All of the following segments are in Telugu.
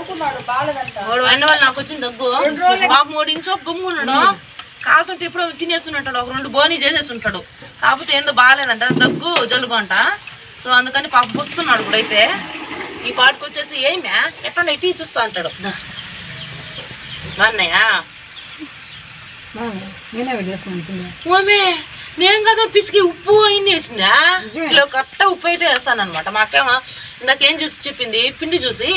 బాగాలేదంట అయిన వాళ్ళు నాకు వచ్చింది దగ్గు. బాబు మూడు ఇంచో గుమ్మున్నాడు కాకుంటే ఇప్పుడు తినేస్తుంటాడు ఒక రెండు బోనీ చేసేస్తుంటాడు. కాకపోతే ఏందో బాగాలేదంట. దగ్గు జలుబు అంట. సో అందుకని పాప వస్తున్నాడు ఇప్పుడైతే ఈ పాటకు వచ్చేసి ఏమే ఎట్లా ఇటీ చూస్తా అంటాడు. మా అన్నయ్య ఓమే నేను కదా పిసికి ఉప్పు అయింది వేసిందా? ఇలా కరెక్ట్ ఉప్పు అయితే వేస్తాను అనమాట మాకేమో ఇందాకేం చూసి చెప్పింది? పిండి చూసి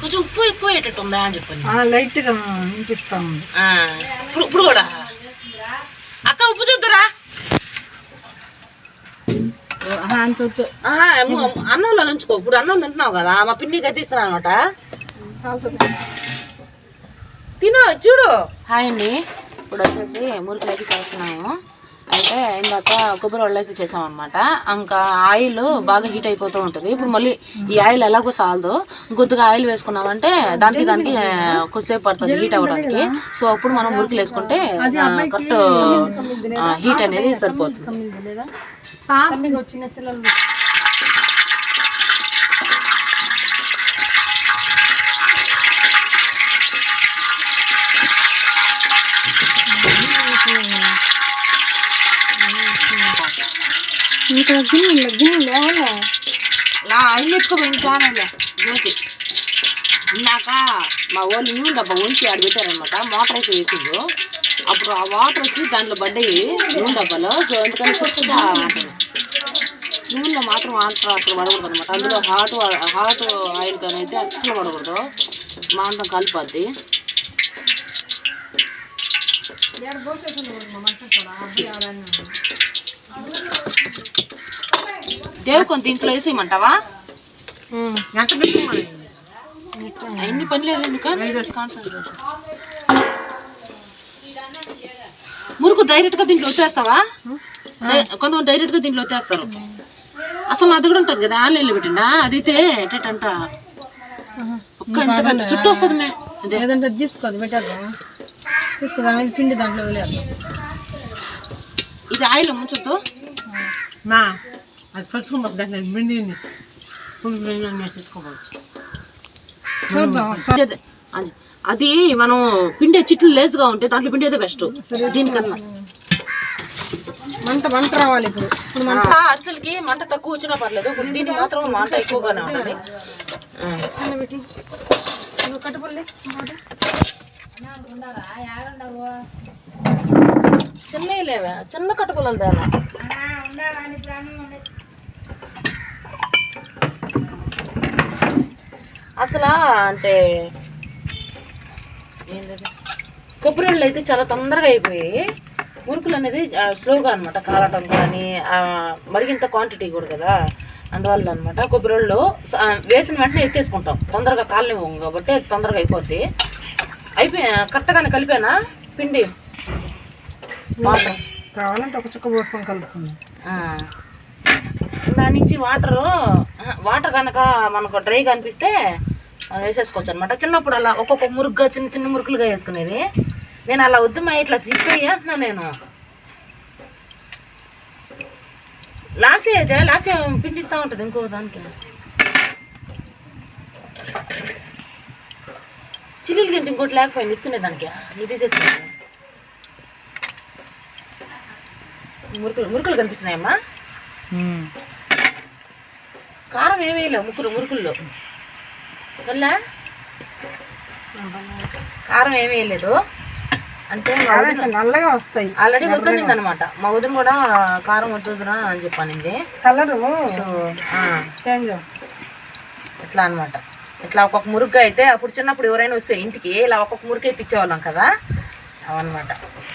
కొంచెం ఉప్పు ఎక్కువ అయ్యేటట్టు ఉందా అని చెప్పింది లైట్గా వినిపిస్తా ఉంది. ఆ, ఇప్పుడు ఇప్పుడు కూడా? అక్క ఉప్పు చూద్దురా. అంత ఆహా, ఏమో అన్నంలో నంచుకో. ఇప్పుడు అన్నం తింటున్నావు కదా మా పిండి కట్టిస్తున్నాను అనమాట. తిను చూడు. హాయ్ అండి. ఇప్పుడు వచ్చేసి మురికిలోకి చేస్తున్నాము. అయితే ఇందాక కొబ్బరి వాళ్ళు అయితే చేసాం అనమాట ఇంకా ఆయిల్ బాగా హీట్ అయిపోతూ ఉంటుంది. ఇప్పుడు మళ్ళీ ఈ ఆయిల్ ఎలాగో సాలదు. కొద్దిగా ఆయిల్ వేసుకున్నామంటే దానికి దానికి కొద్దిసేపు పడుతుంది హీట్ అవ్వడానికి. సో అప్పుడు మనం మురికిలు వేసుకుంటే కరెక్ట్ హీట్ అనేది సరిపోతుంది. గిన్నెలు లేవలే. నా ఆయిల్ ఎత్తుకోపోయింది చానలే జ్యోతి ఇందాక మా వాళ్ళు నూనె డబ్బా ఉంచి ఆడ పెట్టారనమాట మోటార్ అయితే వేసిండ్రు. అప్పుడు ఆ వాటర్ వచ్చి దాంట్లో పడ్డాయి నూనె డబ్బాలో. సో స్వచ్ఛగా నూనెలో మాత్రం వాటర్ అసలు పడకూడదు అనమాట అందులో హాట్ హాట్ ఆయిల్ కానీ అయితే అస్సలు పడకూడదు. మాంతం కలిపోద్ది. దేవు కొంత దీంట్లో వేసేయమంటావా ఎన్ని పని లేదు ఎందుకు కాన్సన్ట్రేషన్ మురుకు డైరెక్ట్గా దీంట్లో వచ్చేస్తావా? కొంతమంది డైరెక్ట్గా దీంట్లో వచ్చేస్తారు. అసలు అది కూడా ఉంటుంది కదా ఆన్లైన్లో పెట్టిండా? అదైతే ఎటంట ఒక్క ఇంత చుట్టూ వస్తుంది మే. అదే. లేదంటే తీసుకోదు పెట్టారు తీసుకో దాని మీద పిండి దాంట్లో వదిలేరు ఇది ఆయిల్ ముంచొద్దు. మా. అది పట్టుకుని దాంట్లో పిండిని అదే, అది అది మనం పిండే చిట్లు లేసుగా ఉంటే దాంట్లో పిండేదే బెస్ట్ దీనికన్నా మంట మంట రావాలి ఇప్పుడు. ఇప్పుడు మంట అరిసెలకి మంట తక్కువ వచ్చినా పర్లేదు ఇప్పుడు దీనికి మాత్రం మంట ఎక్కువగానే ఉంటుంది. కట్టుబడి చిన్న లేవా. చిన్న కట్టుకోలేదు అసలు అంటే ఏంటది కొబ్బరి వాళ్ళు అయితే చాలా తొందరగా అయిపోయి మురుకులు అనేది స్లోగా అనమాట కాలటం కానీ మరిగింత క్వాంటిటీ కూడా కదా. అందువల్ల అనమాట కొబ్బరి వాళ్ళు స- ఆ, వేసిన వెంటనే ఎత్తేసుకుంటాం. తొందరగా కాలనివ్వం కాబట్టి తొందరగా అయిపోద్ది. అయిపోయి కరెక్ట్గానే కలిపానా? పిండి? వాటర్? కావాలంటే ఒక చుక్క పోసుకొని కలుపుకుందాం. దాని నుంచి వాటర్ వాటర్ కనుక మనకు డ్రైగా అనిపిస్తే వేసేసుకోవచ్చు అనమాట చిన్నప్పుడు అలా ఒక్కొక్క మురుగ్గా చిన్న చిన్న మురుకులుగా వేసుకునేది. నేను అలా వద్దుమా ఇట్లా తిప్పేయి అంటున్నా నేను. లాసీ అయితే లాసీ పిండిస్తూ ఉంటుంది ఇంకో దానికి. చిల్లీలు తింటే ఇంకోటి లేకపోయింది ఇస్తునే దానికి. ఇది తీసేసుకున్నాను మురుకులు మురుకులు కనిపిస్తున్నాయమ్మా. కారం ఏమీ లేవు ముక్కులు మురుకుల్లో. వల్లా కారం ఏమీ వేయలేదు. అంటే నల్లగా వస్తాయి. ఆల్రెడీ వద్దనింది అనమాట మా వదిన కూడా కారం వద్దురా అని చెప్పానింది. కలరు చేంజ్ ఇట్లా అన్నమాట. ఇట్లా ఒక్కొక్క మురుగ్గా అయితే అప్పుడు చిన్నప్పుడు ఎవరైనా వస్తే ఇంటికి ఇలా ఒక్కొక్క మురుగు అయితే ఇచ్చేవాళ్ళం కదా. అవన్నమాట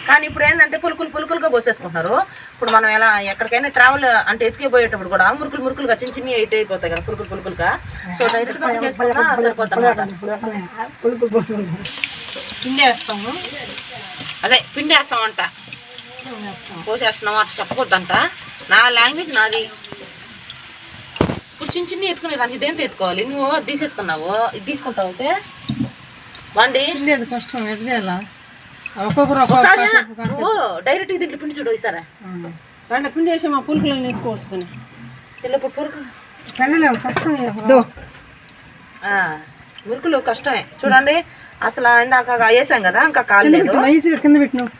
కానీ ఇప్పుడు ఏంటంటే పులుకులు పులుకులుగా పోసేసుకుంటున్నారు. ఇప్పుడు మనం ఎలా ఎక్కడికైనా ట్రావెల్ అంటే ఎత్తుకే పోయేటప్పుడు కూడా మురుకులు మురుకులుగా చిన్న చిన్న అయితే అయిపోతాయి కదా పులుకులు పులుకులుగా సో డైరెక్ట్గా చేసుకున్నా సరిపోతుంది పిండి వేస్తాము అదే పిండి వేస్తామంట పోసేస్తున్నాం అట్లా చెప్పకూడదంట. నా లాంగ్వేజ్ నాది. ఇప్పుడు చిన్న చిన్న ఎత్తుకునే దానికి ఇదేంత ఎత్తుకోవాలి? నువ్వు అది తీసేసుకున్నావు? ఇది తీసుకుంటావు అయితే వండి. లేదు కష్టం ఎట్లా? డైరెక్ట్ దీంట్లో పిండి చూడు ఈసారి. దాంట్లో పిండి వేసి మా ఇలా ఇప్పుడు పురుగు పెళ్ళలేము కష్టం దో. ఆ. మురుకులు కష్టమే. చూడండి అసలు ఇందాక వేసాం కదా ఇంకా కాలేదు. కింద పెట్టినావు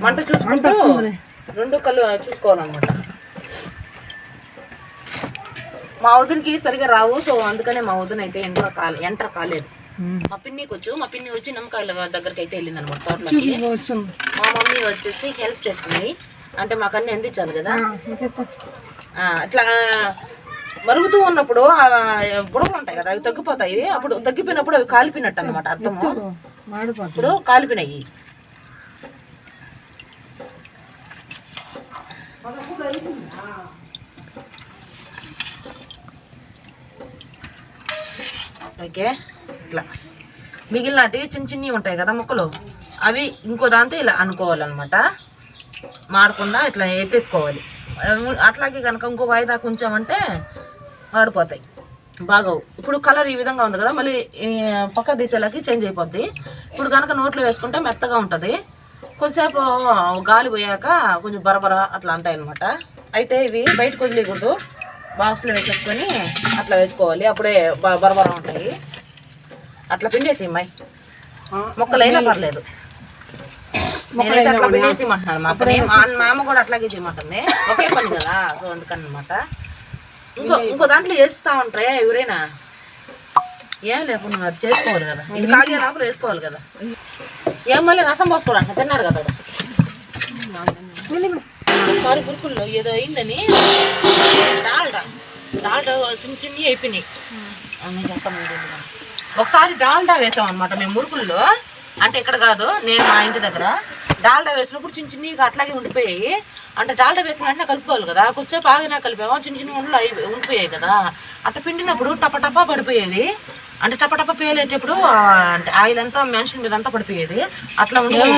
మంట చూసుకుంటూ రెండు కళ్ళు చూసుకోవాలన్నమాట. మా వదినకి సరిగా రావు సో అందుకనే మా వదిన అయితే ఎంటర్ కాలే ఎంటర్ కాలేదు. మా పిన్నికి వచ్చు మా పిన్ని వచ్చి నమ్మకాయల దగ్గరికి అయితే వెళ్ళింది అనమాట తోటలోకి మా మమ్మీ వచ్చేసి హెల్ప్ చేస్తుంది. అంటే మాకు అన్ని అందించాలి కదా. ఆ, ఇట్లా మరుగుతూ ఉన్నప్పుడు ఆ బుడగలు ఉంటాయి కదా అవి తగ్గిపోతాయి. అప్పుడు తగ్గిపోయినప్పుడు అవి కాలిపోయినట్టు అనమాట అర్థము మాడిపోతుంది. ఇప్పుడు కాలిపోయినాయి. ఓకే. ఇట్లా. మిగిలినటివి చిన్న చిన్నవి ఉంటాయి కదా ముక్కలు. అవి ఇంకో దాంతో ఇలా అనుకోవాలన్నమాట. మాడకుండా ఇట్లా ఎత్తేసుకోవాలి. అట్లాగే కనుక ఇంకో వాయిదా కొంచెమంటే ఆడిపోతాయి మాడిపోతాయి. బాగోవు. ఇప్పుడు కలర్ ఈ విధంగా ఉంది కదా మళ్ళీ పక్క దిశలకి చేంజ్ అయిపోద్ది. ఇప్పుడు కనుక నోట్లో వేసుకుంటే మెత్తగా ఉంటుంది. కొద్దిసేపు గాలి పోయాక కొంచెం బరబర అట్లా అంటాయి అనమాట అయితే ఇవి బయటకు వదిలేయకూడదు. బాక్స్లో వేసేసుకొని అట్లా వేసుకోవాలి. అప్పుడే బరబర ఉంటాయి. అట్లా పిండేసి అమ్మాయి. మొక్కలైనా పర్లేదు. నేనైతే అట్లా పిండేసి ఇమ్మంటున్నాను మా అక్కనే మా అమ్మ కూడా అట్లాగే చేయమంటుంది. ఒకే పని కదా? సో అందుకని అనమాట ఇంకో ఇంకో దాంట్లో వేస్తా ఉంటాయా ఎవరైనా? ఏం లేకుండా అది చేసుకోవాలి కదా. ఇది కాగే లోపల వేసుకోవాలి కదా. ఏం మళ్ళీ రసం పోసుకోవడానికి తిన్నాడు కదా. ఒకసారి పురుకుల్లో ఏదో అయిందని డాల్డా డాల్డా చిన్న చిన్ని అయిపోయినాయి. అని చెప్పండి ఒకసారి డాల్డా వేసాం అనమాట మేము మురుకుల్లో. అంటే ఇక్కడ కాదు నేను మా ఇంటి దగ్గర. డాల్డా వేసినప్పుడు చిన్న చిన్నగా అట్లాగే ఉండిపోయాయి. అంటే డాల్డా వేసిన వెంటనే కలుపుకోవాలి కదా. కొద్దిసేపు ఆగినా కలిపామో చిన్న చిన్న ఉండలు అయి ఉండిపోయాయి కదా. అట్లా పిండినప్పుడు టప టపా పడిపోయేది. అంటే టప టప పేలేటప్పుడు అంటే ఆయిల్ అంతా మనుషుల మీద అంతా పడిపోయేది. అట్లా ఉండదు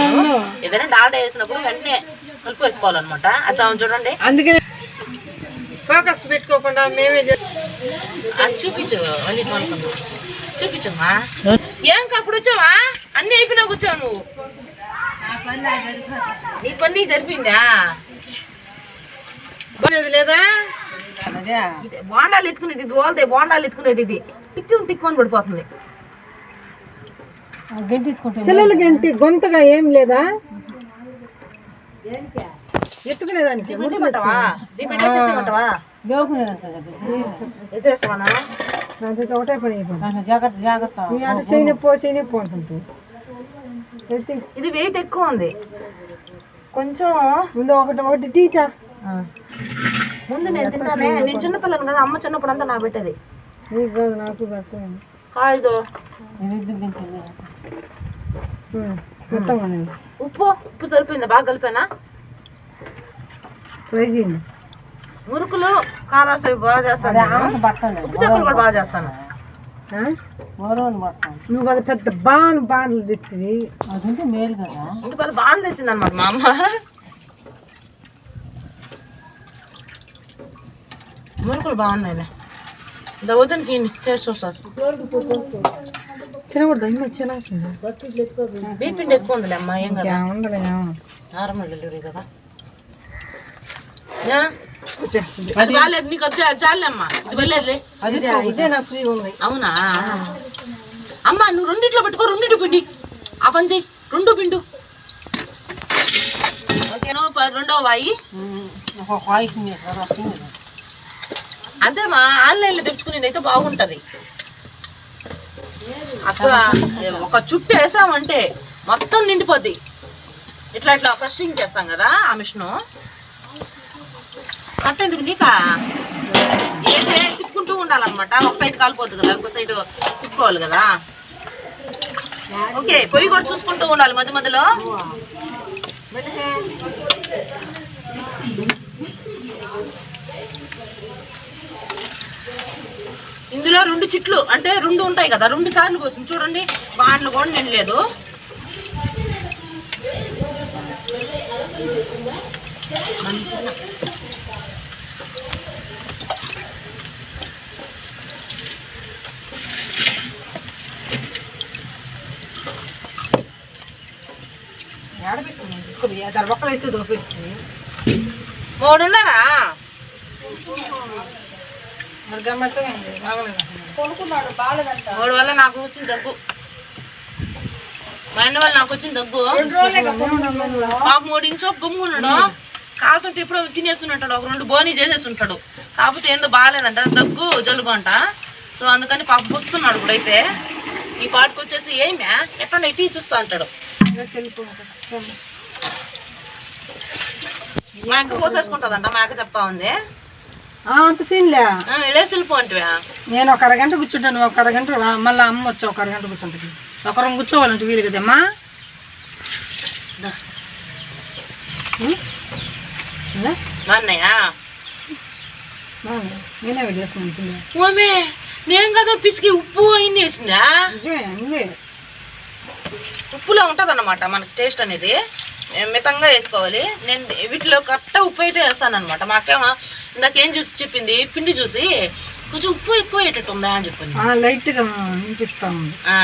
ఏదైనా డాల్డా వేసినప్పుడు వెంటనే కలుపు వేసుకోవాలన్నమాట అట్లా చూడండి. అందుకనే ఫోకస్ పెట్టుకోకుండా మేమే చూపించు చూపించమ్మా. ఏం అప్పుడు వచ్చావా? అన్ని అయిపోయినా కూర్చావు నువ్వు? నీ పని జరిపిందా? లేదా? ఇది బోండాలు ఎత్తుకునేది ఇది ఓల్దే బోండాలు ఎత్తుకునేది ఇది. టిక్కు టిక్కుని పడిపోతుంది. చిల్లల గంటి గొంతగా ఏం లేదా? ఎత్తుకునేదానికి? ఎత్తేస్తావా నాకైతే ఒకటే పని అయిపోయింది. జాగ్రత్త ఇది వెయిట్ ఎక్కువ ఉంది. కొంచెం ముందు ఒకటి ఒకటి టీకా ముందు నేను తింటానే. నేను చిన్నపిల్లలు కదా అమ్మ చిన్నప్పుడు అంతా నాకు పెట్టేది. నీకు కాదు మొత్తం ఉప్పు ఉప్పు సరిపోయిందా? బాగా కలిపానా? చేయండి మురుకులు అవి బాగా చేస్తాను. ఉప్పు చేపలు కూడా బాగా చేస్తాను? నువ్వు కదా పెద్ద బాను బాణలు తెచ్చివి. అదంటే మేలు కదా. ఇంత పెద్ద బాగా తెచ్చింది అనమాట మా అమ్మ. మురుకులు బాగున్నాయి ఇంత వద్దని టేస్ట్ చూస్తారు తినకూడదు? అమ్మ చిన్న బీపిండి ఎక్కువ ఉందిలే అమ్మ ఏం కదా? నార్మల్ డెలివరీ కదా. యా? అది బాగాలేదు నీకు వచ్చే చాలే అమ్మా ఇది వెళ్ళేది. ఇదే నాకు ఫ్రీ ఉంది. అవునా? అమ్మా నువ్వు రెండిట్లో పెట్టుకో రెండిటి పిండి. ఆ పని చెయ్యి. రెండు పిండు. ఓకేనా రెండో వాయి. అంతే మా ఆన్లైన్లో తెచ్చుకునేది అయితే బాగుంటది. అసలు ఒక చుట్టు వేసామంటే మొత్తం నిండిపోద్ది. ఇట్లా ఇట్లా ఫ్రెషింగ్ చేస్తాం కదా ఆ మిషను. కట్టేందుకు నీకా? ఏదే తిప్పుకుంటూ ఉండాలన్నమాట. ఒక సైడ్ కాలిపోద్ది కదా ఇంకో సైడ్ తిప్పుకోవాలి కదా. ఓకే పొయ్యి కూడా చూసుకుంటూ ఉండాలి మధ్య మధ్యలో. ఇందులో రెండు చిట్లు అంటే రెండు ఉంటాయి కదా రెండు సార్లు కోసం చూడండి బాండ్లు కూడా నిండలేదు దాని ఒక్కలు అయితే దోపేస్తుంది మూడు బాగాలేదంట వాడి వల్ల నాకు వచ్చింది దగ్గు. మా అన్న వల్ల నాకు వచ్చింది దగ్గు. పాప మూడు ఇంచో గుమ్మున్నాడు. కాకుంటే ఇప్పుడు తినేస్తుంటాడు. ఒక రెండు బోనీ చేసేసి ఉంటాడు కాకపోతే ఏందో బాగాలేదంట. దగ్గు జలుబు అంట. సో అందుకని పాప వస్తున్నాడు ఇప్పుడైతే ఈ పాటకు వచ్చేసి ఏమే ఎట్లా ఇటీ చూస్తా అంటాడు. పోసేసుకుంటుందంట చెప్తా ఉంది. అంత సీన్లే నేను ఒక అరగంట కూర్చుంటాను. ఒక అరగంట మళ్ళీ అమ్మ వచ్చి ఒక అరగంట కూర్చుంటుంది. ఒకరం కూర్చోవాలంటే వీలు కదమ్మా? మా అన్నయ్య. నేనే. ఓమే నేను కదా పిసికి ఉప్పు ఇన్ని వేసిందా? ఉప్పులో ఉంటుంది అనమాట మనకి టేస్ట్ అనేది. మితంగా వేసుకోవాలి. నేను వీటిలో కరెక్ట్గా ఉప్పు అయితే వేస్తాను అనమాట మాకేమో ఇందాక ఏం చూసి చెప్పింది? పిండి చూసి కొంచెం ఉప్పు ఎక్కువ అయ్యేటట్టు ఉందా అని చెప్పింది ఆ, లైట్గా వినిపిస్తాను. ఆ,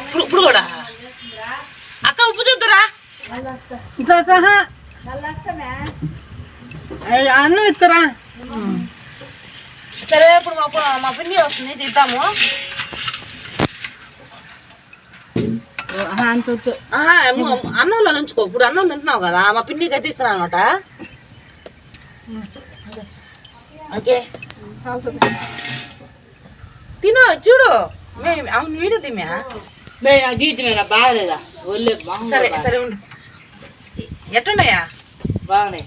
ఇప్పుడు ఇప్పుడు కూడా? అక్క ఉప్పు చూద్దురా. అన్నం ఎత్తురా సరే ఇప్పుడు మా మా పిండి వస్తుంది తీద్దాము అన్నంలో నుంచుకో. ఇప్పుడు అన్నం తింటున్నావు కదా మా పిండి కట్టిస్తున్నాను అనమాట. ఓకే. తిను చూడు. మే- అవును వీడియో తిమ్మా. బాగలేదా? సరే సరే ఉండు. ఎట్టున్నాయా బాగానే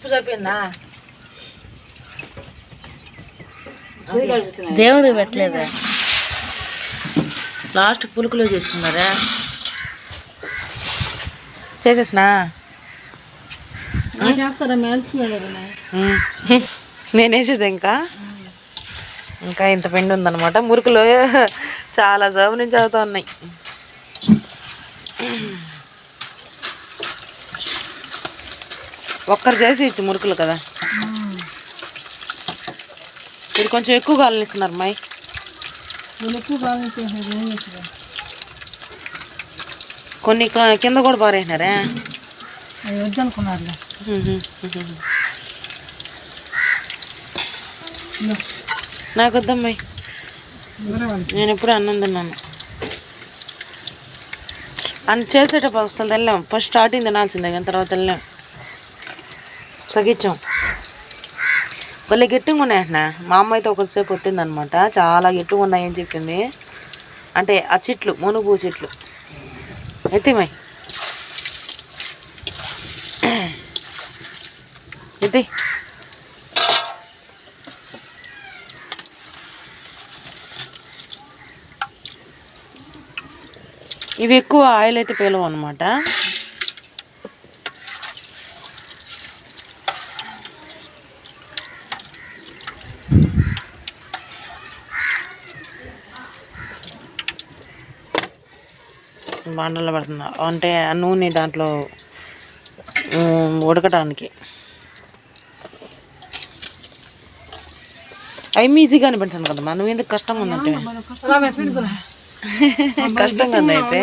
ఉప్పు దేవుడికి పెట్టలేదా? లాస్ట్ పులుకులో చేసుకున్నారా? చేసేసినా? చేస్తారా? మేల్చిపోయారు నేను వేసేది ఇంకా. ఇంకా ఇంత పిండి ఉందన్నమాట. మురుకులు చాలా జాబు నుంచి అవుతా ఉన్నాయి. ఒక్కరు చేసి ఇచ్చి మురుకులు కదా. ఇది కొంచెం ఎక్కువ కాలనిస్తున్నారు నేను ఎక్కువ కొన్ని కింద కూడా పారేసినారే? అది వద్దనుకున్నారులే. నాకు వద్దమ్మాయి. నేను ఎప్పుడు అన్నం తిన్నాను. అని చేసేటప్పుడు అసలు వెళ్ళాం ఫస్ట్ స్టార్టింగ్ తినాల్సిందే కానీ తర్వాత వెళ్ళాం తగ్గించాం. భలే గట్టిగా ఉన్నాయి అంటున్నా మా అమ్మ అయితే ఒకసేపు వచ్చిందనమాట చాలా గట్టిగా ఉన్నాయని చెప్పింది. అంటే ఆ చెట్లు మునుగు చెట్లు. ఎత్తిమై ఎత్తి. ఇవి ఎక్కువ ఆయిల్ అయితే పేలవు అనమాట బాండల్లో పడుతుంది అంటే ఆ నూనె దాంట్లో ఉమ్, ఉడకటానికి. అవి ఈజీగానే పెడతాను కదా మనం ఎందుకు కష్టంగా ఉందంటే పిండుతున్నా. కష్టం కదా అయితే.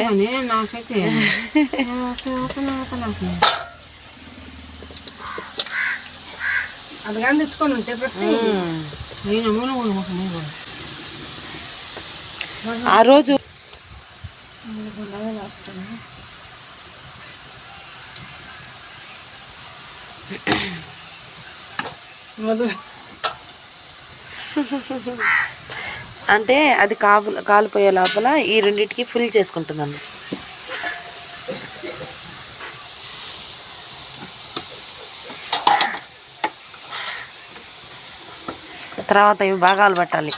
అది కానీ తెచ్చుకొని ఉంటే ప్రెస్ ఉమ్. మళ్ళీ గుండగా మూల అంటే అది కాపు కాలిపోయే లోపల ఈ రెండింటికి ఫిల్ చేసుకుంటుందండి తర్వాత ఇవి భాగాలు పట్టాలి?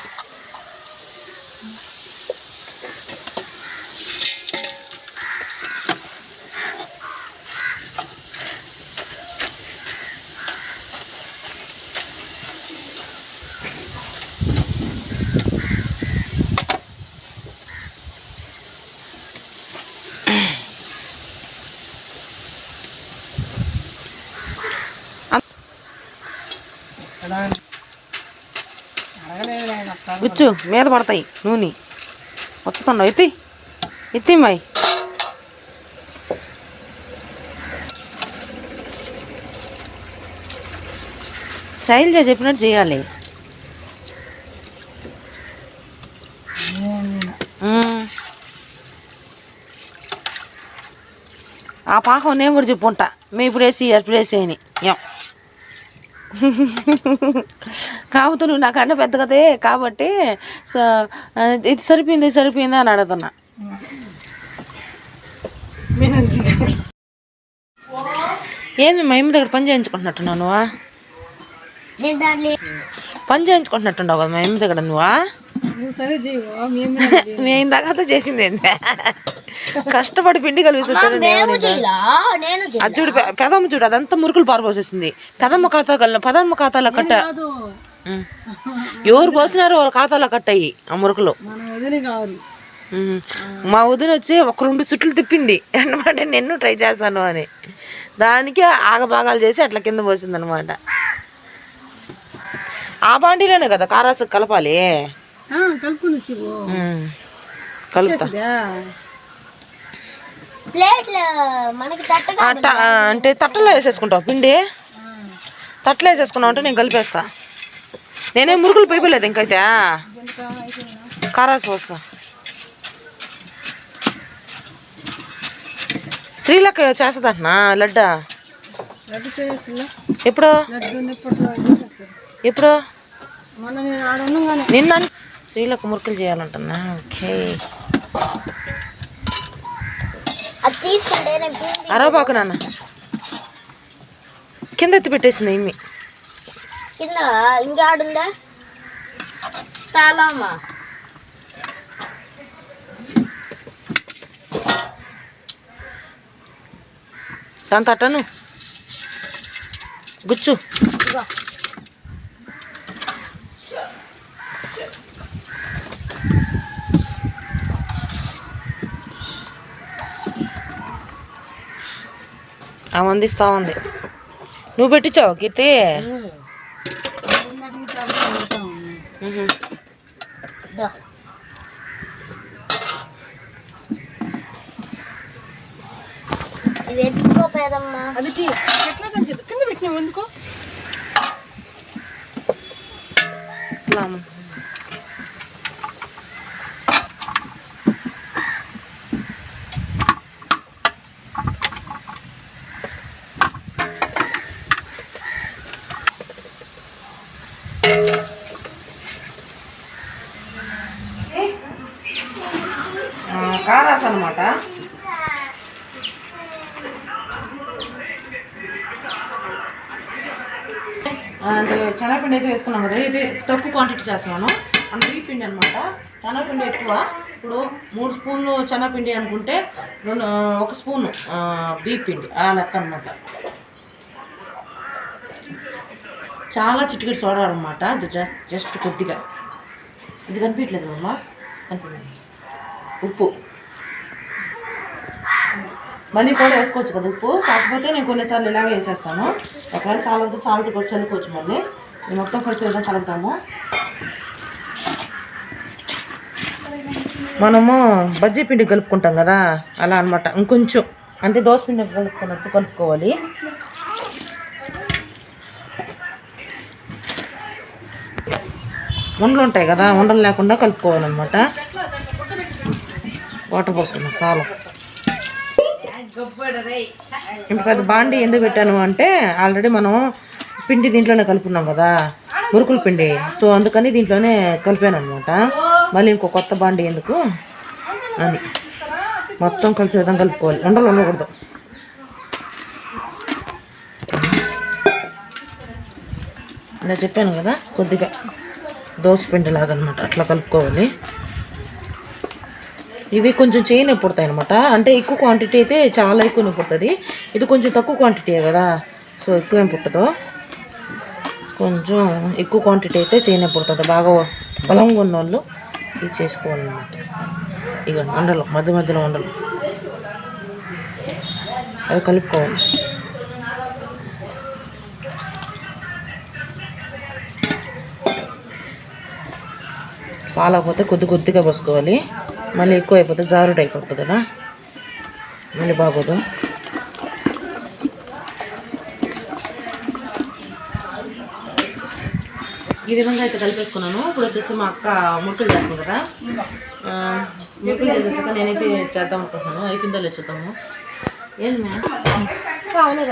గుచ్చు మీద పడతాయి నూనె. వచ్చుతున్నావు ఎత్తి. ఎత్తి మాయి చే చెప్పినట్టు చేయాలి. ఆ పాకం నేను కూడా చెప్పుకుంటా. మేము ఇప్పుడు వేసి అప్పుడు వేసేయని. ఏం? కాకపోతే నువ్వు నాకన్నా పెద్ద కదే కాబట్టి ఇది సరిపోయింది ఇది సరిపోయింది అని అడుగుతున్నా. ఏంది మా అమ్మ దగ్గర పని చేయించుకుంటున్నట్టున్నావు నువ్వా? పని చేయించుకుంటున్నట్టున్నావు కదా మా అమ్మ దగ్గర నువ్వా? మేము నేను ఇందాక చేసింది ఏంది? కష్టపడి పిండి వచ్చాడు అది చూడు పెదమ్మ చూడు అదంతా మురుకులు పారపోసేసింది పెదమ్మ ఖాతా పెదమ్మ ఖాతాలో కట్ట. ఎవరు పోసినారో వాళ్ళ ఖాతాలో కట్టాయి ఆ మురుకులు. మా వదిన వచ్చి ఒక రెండు చుట్లు తిప్పింది. అనమాట నేను ట్రై చేస్తాను అని. దానికి ఆగభాగాలు చేసి అట్లా కింద పోసింది అనమాట ఆ బాండీలోనే కదా కారాసు కలపాలి? కలుపుకుని ఉం. కలుపుతా. అంటే తట్టలో వేసేసుకుంటావు. పిండి? తట్టలో వేసేసుకున్నావు అంటే నేను కలిపేస్తా. నేనే మురుకులు పైపోలేదు ఇంకైతే. కారాసు పోస్తా. శ్రీలక్క చేస్తుందంటనా లడ్డా? ఎప్పుడు? ఎప్పుడు? నిన్న? శ్రీలక్క మురుకులు చేయాలంటున్నా ఓకే. అరబాకు నాన్న. కింద ఎత్తి పెట్టేసింది ఇమ్మి. కింద ఇంకా ఆడుందా తాళమ్మా దాని తట్టను గుచ్చు. ఆమె అందిస్తా ఉంది. నువ్వు పెట్టించావు కీర్తి. ఎట్లా పెట్టినావు ఎందుకో? అంటే శనగపిండి అయితే వేసుకున్నాం కదా ఇది తక్కువ క్వాంటిటీ చేస్తున్నాను. అంటే ఈ పిండి అనమాట శనగపిండి ఎక్కువ. ఇప్పుడు మూడు స్పూన్లు శనగపిండి అనుకుంటే రెండు ఒక స్పూన్ బీప్ పిండి ఆ లెక్క అనమాట చాలా చిటికెట్ సోడా అనమాట జస్ట్ జస్ట్ కొద్దిగా. ఇది కనిపించలేదు అమ్మ కనిపించలేదు ఉప్పు. మళ్ళీ కూడా వేసుకోవచ్చు కదా ఉప్పు? కాకపోతే నేను కొన్నిసార్లు ఇలాగే వేసేస్తాను. ఒకవేళ సాల్ట్ సాల్ట్ కూడా చల్లుకోవచ్చు మళ్ళీ. మొత్తం కలిసి విధంగా కలుపుతాము మనము బజ్జీ పిండి కలుపుకుంటాం కదా? అలా అన్నమాట. ఇంకొంచెం. అంటే దోశ పిండి కలుపుకున్నట్టు కలుపుకోవాలి. ఉండలు ఉంటాయి కదా? ఉండలు లేకుండా కలుపుకోవాలన్నమాట. వాటర్ పోసుకున్నాం సాలం ఇంత పెద్ద బాండి ఎందుకు పెట్టాను అంటే ఆల్రెడీ మనం పిండి దీంట్లోనే కలుపుకున్నాం కదా మురుకుల పిండి. సో అందుకని దీంట్లోనే కలిపాను అనమాట మళ్ళీ ఇంకో కొత్త బాండి ఎందుకు? అని. మొత్తం కలిసి విధంగా కలుపుకోవాలి. ఉండలు ఉండకూడదు. ఇలా చెప్పాను కదా కొద్దిగా దోశ పిండి లాగా అనమాట అట్లా కలుపుకోవాలి. ఇవి కొంచెం చేయని పుడతాయి అనమాట అంటే ఎక్కువ క్వాంటిటీ అయితే చాలా ఎక్కువనే పుడుతుంది ఇది కొంచెం తక్కువ క్వాంటిటీయే కదా. సో ఎక్కువేం పుట్టదు. కొంచెం ఎక్కువ క్వాంటిటీ అయితే చేయనే పుడుతుంది. బాగా బలంగా ఉన్న వాళ్ళు ఇది చేసుకోవాలన్నమాట. ఇక వండలు మధ్య మధ్యలో వండలు. అవి కలుపుకోవాలి. పాలకపోతే కొద్ది కొద్దిగా పోసుకోవాలి. మళ్ళీ ఎక్కువ అయిపోతే జారుడు అయిపోతుంది కదా మళ్ళీ బాగోదు. ఈ విధంగా అయితే కలిపేసుకున్నాను. ఇప్పుడు వచ్చేసి మా అక్క ముక్కలు చేస్తాను కదా. ఆ, చేసేసాక నేనైతే చేద్దాం అనుకుంటున్నాను. అయిపోయిందో లేదు చూద్దాము. ఏంది మ్యామ్? కావలేదు